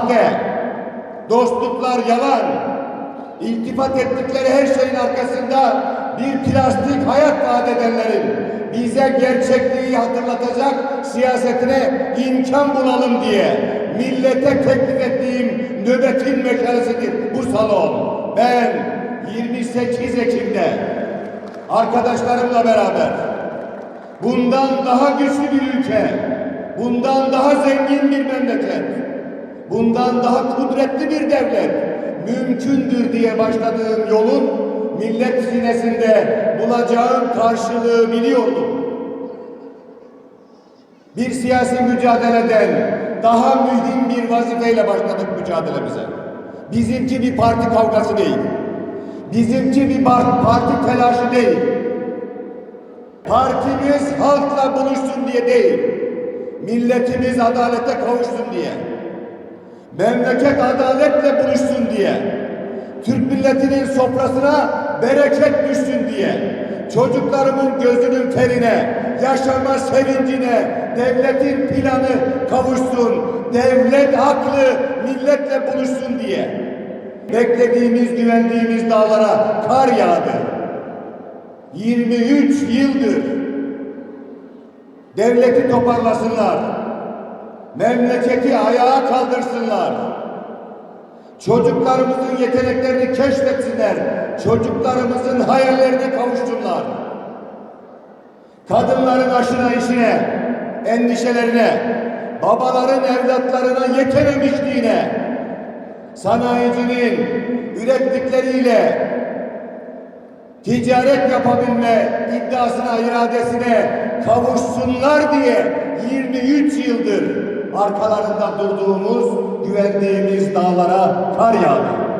sahte. Dostluklar yalan. İltifat ettikleri her şeyin arkasında bir plastik hayat vaat edenlerin bize gerçekliği hatırlatacak siyasetine imkan bulalım diye millete teklif ettiğim nöbetin mekanizmidir bu salon. Ben 28 Ekim'de arkadaşlarımla beraber bundan daha güçlü bir ülke, bundan daha zengin bir memleket, bundan daha kudretli bir devlet mümkündür diye başladığım yolun millet sinesinde bulacağım karşılığı biliyordum. Bir siyasi mücadeleden daha mühim bir vazifeyle başladık mücadelemize. Bizimki bir parti kavgası değil. Bizimki bir par- parti telaşı değil. Partimiz halkla buluşsun diye değil. Milletimiz adalete kavuşsun diye. Memleket adaletle buluşsun diye. Türk milletinin sofrasına bereket düşsün diye. Çocuklarımın gözünün ferine, yaşama sevincine, devletin planı kavuşsun. Devlet aklı milletle buluşsun diye. Beklediğimiz, güvendiğimiz dağlara kar yağdı. 23 yıldır devleti toparlasınlar. Memleketi ayağa kaldırsınlar. Çocuklarımızın yeteneklerini keşfetsinler. Çocuklarımızın hayallerine kavuşsunlar. Kadınların aşına işine, endişelerine, babaların evlatlarına yetememişliğine, sanayicinin ürettikleriyle ticaret yapabilme iddiasına, iradesine kavuşsunlar diye 23 yıldır arkalarında durduğumuz, güvendiğimiz dağlara kar yağdı.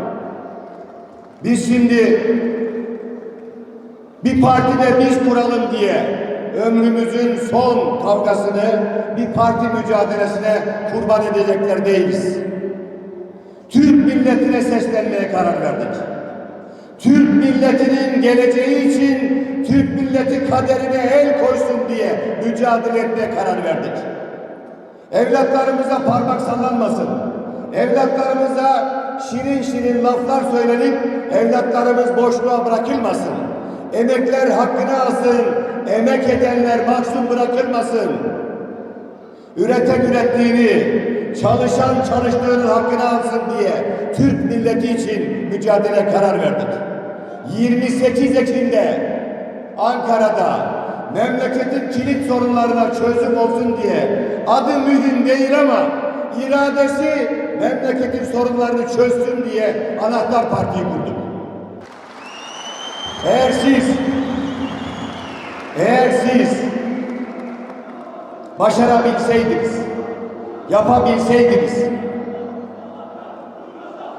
Biz şimdi bir partide biz kuralım diye ömrümüzün son kavgasını bir parti mücadelesine kurban edecekler değiliz. Türk milletine seslenmeye karar verdik. Türk milletinin geleceği için Türk milleti kaderine el koysun diye mücadele etmeye karar verdik. Evlatlarımıza parmak sallanmasın. Evlatlarımıza şirin şirin laflar söylenip evlatlarımız boşluğa bırakılmasın. Emekler hakkını alsın. Emek edenler mahzun bırakılmasın. Üreten ürettiğini, çalışan çalıştığının hakkını alsın diye Türk milleti için mücadele karar verdik. 28 Ekim'de Ankara'da memleketin kilit sorunlarına çözüm olsun diye adı mühim değil ama iradesi memleketin sorunlarını çözsün diye Anahtar Parti'yi kurduk. Eğer siz eğer siz başarabilseydiniz, yapabilseydiniz,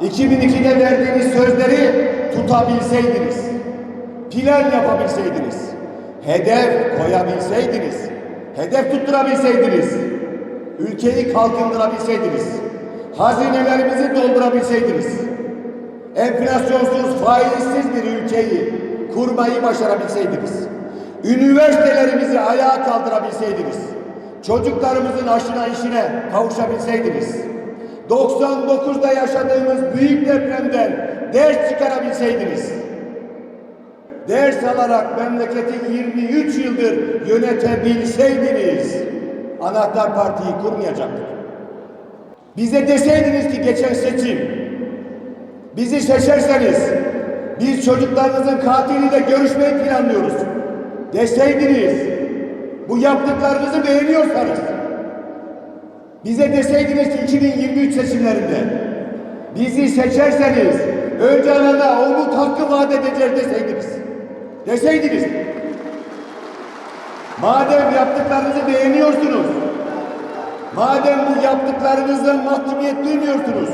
2002'de verdiğiniz sözleri tutabilseydiniz, plan yapabilseydiniz, hedef koyabilseydiniz, hedef tutturabilseydiniz, ülkeyi kalkındırabilseydiniz, hazinelerimizi doldurabilseydiniz, enflasyonsuz, faizsiz bir ülkeyi kurmayı başarabilseydiniz, üniversitelerimizi ayağa kaldırabilseydiniz, çocuklarımızın aşına işine kavuşabilseydiniz, 99'da yaşadığımız büyük depremden ders çıkarabilseydiniz, ders alarak memleketi 23 yıldır yönetebilseydiniz, Anahtar Parti'yi kurmayacaktık. Bize deseydiniz ki geçen seçim, bizi seçerseniz biz çocuklarınızın katiliyle görüşmeyi planlıyoruz. Deseydiniz bu yaptıklarınızı beğeniyorsanız bize deseydiniz ki 2023 seçimlerinde bizi seçerseniz Öcalan'a umut hakkı vaat edeceğiz deseydiniz. Deseydiniz. Madem yaptıklarınızı beğeniyorsunuz, madem bu yaptıklarınızdan mahcubiyet duymuyorsunuz,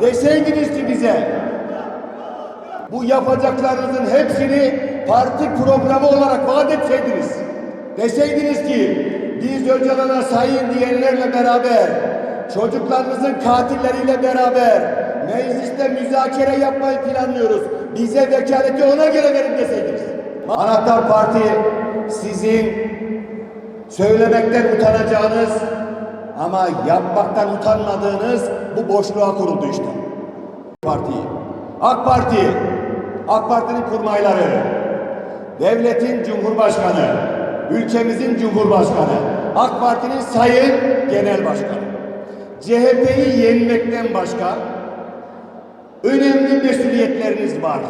deseydiniz ki bize, bu yapacaklarınızın hepsini parti programı olarak vaat etseydiniz, deseydiniz ki biz Öcalan'a sayın diyenlerle beraber, çocuklarınızın katilleriyle beraber mecliste müzakere yapmayı planlıyoruz. Bize vekaleti ona göre verin deseydiniz. Anahtar Parti sizin söylemekten utanacağınız Ama yapmaktan utanmadığınız bu boşluğa kuruldu işte. Partiyi. AK Parti, AK Parti'nin kurmayları, devletin cumhurbaşkanı, ülkemizin cumhurbaşkanı, AK Parti'nin sayın genel başkanı. CHP'yi yenmekten başka önemli mesuliyetleriniz var.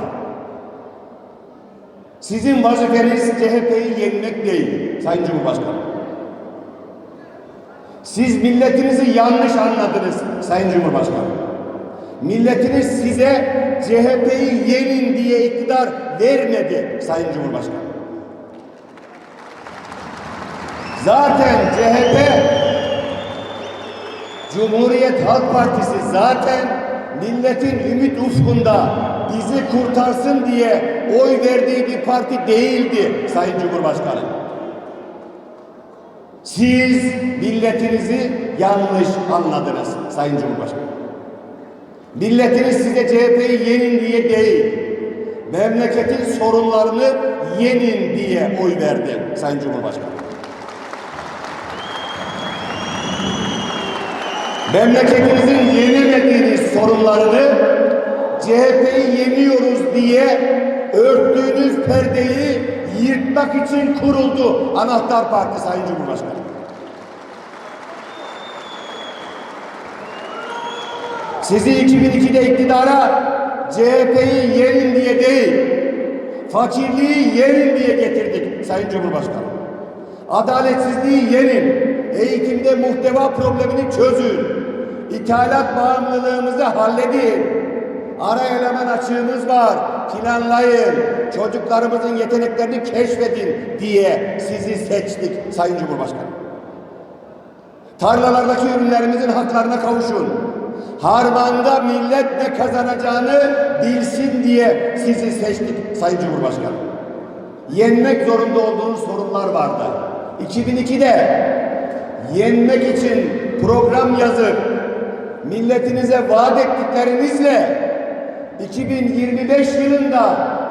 Sizin vazifeniz CHP'yi yenmek değil Sayın Cumhurbaşkanı. Siz milletinizi yanlış anladınız Sayın Cumhurbaşkanı. Milletiniz size CHP'yi yenin diye iktidar vermedi Sayın Cumhurbaşkanı. Zaten CHP Cumhuriyet Halk Partisi zaten milletin ümit ufkunda bizi kurtarsın diye oy verdiği bir parti değildi Sayın Cumhurbaşkanı. Siz milletinizi yanlış anladınız Sayın Cumhurbaşkanı. Milletiniz size CHP'yi yenin diye değil, memleketin sorunlarını yenin diye oy verdi Sayın Cumhurbaşkanı. Memleketinizin yenemediğiniz sorunlarını CHP'yi yeniyoruz diye örttüğünüz perdeyi yırtmak için kuruldu Anahtar Parti Sayın Cumhurbaşkanı. Sizi 2002'de iktidara CHP'yi yenin diye değil, fakirliği yenin diye getirdik Sayın Cumhurbaşkanı. Adaletsizliği yenin, eğitimde muhteva problemini çözün, ithalat bağımlılığımızı halledin, ara eleman açığımız var, planlayın, çocuklarımızın yeteneklerini keşfedin diye sizi seçtik Sayın Cumhurbaşkanı. Tarlalardaki ürünlerimizin haklarına kavuşun. Harmanda millet ne kazanacağını bilsin diye sizi seçtik Sayın Cumhurbaşkanı. Yenmek zorunda olduğunuz sorunlar vardı. 2002'de yenmek için program yazıp milletinize vaat ettiklerinizle 2025 yılında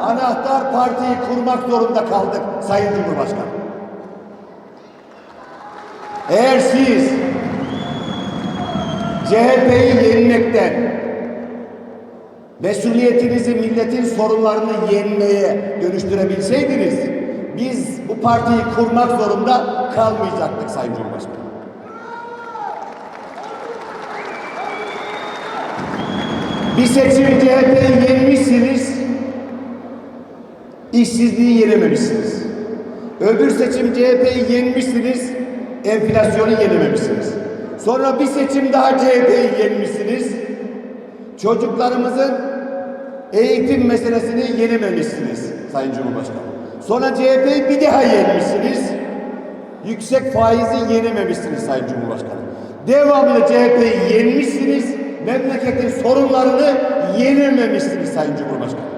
anahtar partiyi kurmak zorunda kaldık Sayın Cumhurbaşkanı. Eğer siz CHP'yi yenmekten mesuliyetinizi milletin sorunlarını yenmeye dönüştürebilseydiniz biz bu partiyi kurmak zorunda kalmayacaktık Sayın Cumhurbaşkanı. Bir seçim CHP'yi yenmişsiniz, işsizliği yenememişsiniz. Öbür seçim CHP'yi yenmişsiniz, enflasyonu yenememişsiniz. Sonra bir seçim daha CHP'yi yenmişsiniz, çocuklarımızın eğitim meselesini yenememişsiniz Sayın Cumhurbaşkanı. Sonra CHP'yi bir daha yenmişsiniz, yüksek faizi yenememişsiniz Sayın Cumhurbaşkanı. Devamlı CHP'yi yenmişsiniz, memleketin sorunlarını yenememişsiniz Sayın Cumhurbaşkanı.